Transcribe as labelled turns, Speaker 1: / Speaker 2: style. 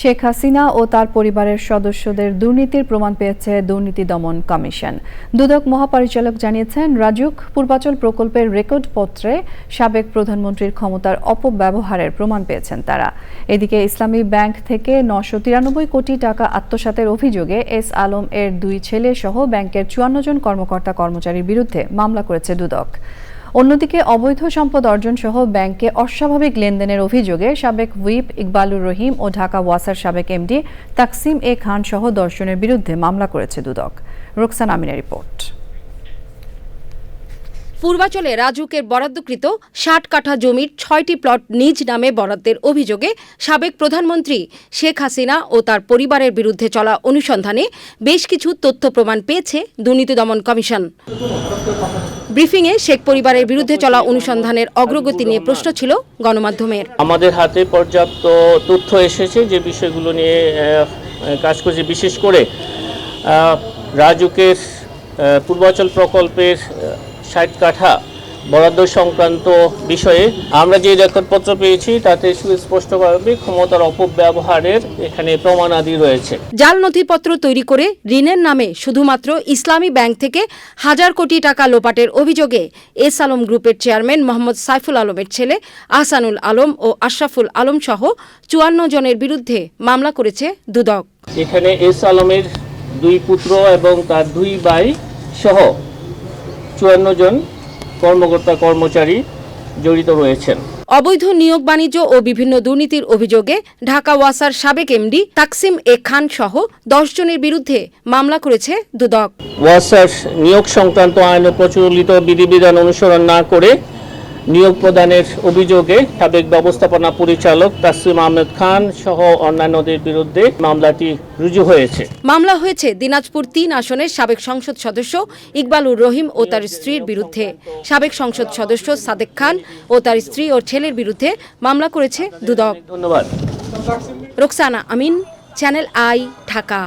Speaker 1: শেখ হাসিনা ও তার পরিবারের সদস্যদের দুর্নীতির প্রমাণ পেয়েছে দুর্নীতি দমন কমিশন। দুদক মহাপরিচালক জানিয়েছেন, রাজুক পূর্বাচল প্রকল্পের রেকর্ড পত্রে সাবেক প্রধানমন্ত্রীর ক্ষমতার অপব্যবহারের প্রমাণ পেয়েছেন তারা। এদিকে ইসলামী ব্যাংক থেকে নশো তিরানব্বই কোটি টাকা আত্মসাতের অভিযোগে এস আলম এর দুই ছেলে সহ ব্যাংকের চুয়ান্ন জন কর্মকর্তা কর্মচারীর বিরুদ্ধে মামলা করেছে দুদক। অন্যদিকে অবৈধ সম্পদ অর্জন সহ ব্যাংকে অস্বাভাবিক লেনদেনের অভিযোগে সাবেক হুইপ ইকবালুর রহিম ও ঢাকা ওয়াসার সাবেক এমডি তাকসিম এ খান সহ দর্শনের বিরুদ্ধে মামলা করেছে দুদক। রোকসান আমিনের রিপোর্ট।
Speaker 2: পূর্বাচলে রাজুকের বরাদ্দকৃত ষাট কাঠা জমির ছয়টি প্লট নিজ নামে বরাদ্দের অভিযোগে সাবেক প্রধানমন্ত্রী শেখ হাসিনা ও তার পরিবারের বিরুদ্ধে চলা অনুসন্ধানে বেশ কিছু তথ্য প্রমাণ পেয়েছে দুর্নীতি দমন কমিশন। ব্রিফিংয়ে শেখ পরিবারের বিরুদ্ধে চলা অনুসন্ধানের অগ্রগতি নিয়ে প্রশ্ন ছিল গণমাধ্যমের।
Speaker 3: আমাদের হাতে পর্যাপ্ত তথ্য এসেছে যে বিষয়গুলো নিয়ে কাজ করছে বিশেষ করে রাজুকের পূর্বাচল প্রকল্পের ষাট কাঠা বরাদ্দ সংক্রান্ত বিষয়ে আমরা যে রেকর্ডপত্র পেয়েছি তাতে সুস্পষ্টভাবে ক্ষমতার অপব্যবহারের এখানে প্রমাণাদি রয়েছে।
Speaker 2: জাল নথিপত্র তৈরি করে ঋণের নামে শুধুমাত্র ইসলামী ব্যাংক থেকে হাজার কোটি টাকা লোপাটের অভিযোগে এস আলম গ্রুপের চেয়ারম্যান মোহাম্মদ সাইফুল আলমের ছেলে আহসানুল আলম ও আশরাফুল আলম সহ চুয়ান্ন জনের বিরুদ্ধে মামলা করেছে দুদক।
Speaker 3: এখানে এস আলমের দুই পুত্র এবং তার দুই ভাই সহ চুয়ান্ন জন কর্মকর্তা কর্মচারী জড়িত রয়েছেন।
Speaker 2: অবৈধ নিয়োগ বাণিজ্য ও বিভিন্ন দুর্নীতির অভিযোগে ঢাকা ওয়াসার সাবেক এমডি তাকসিম এ খান সহ দশ জনের বিরুদ্ধে মামলা করেছে দুদক।
Speaker 3: ওয়াসার নিয়োগ সংক্রান্ত আইনে প্রচলিত বিধিবিধান অনুসরণ না করে নিয়োগ প্রদানের অভিযোগে সাবেক ব্যবস্থাপনা পরিচালক তাসিম আহমেদ খান সহ অন্যান্যদের বিরুদ্ধে মামলাটি রুজু হয়েছে।
Speaker 2: মামলা হয়েছে দিনাজপুর তিন আসনের সাবেক সংসদ সদস্য ইকবালুর রহিম ও তার স্ত্রীর বিরুদ্ধে। সাবেক সংসদ সদস্য সাদেক খান ও তার স্ত্রী ও ছেলের বিরুদ্ধে মামলা করেছে দুদক।
Speaker 3: ধন্যবাদ।
Speaker 2: Roksana Amin channel I Dhaka.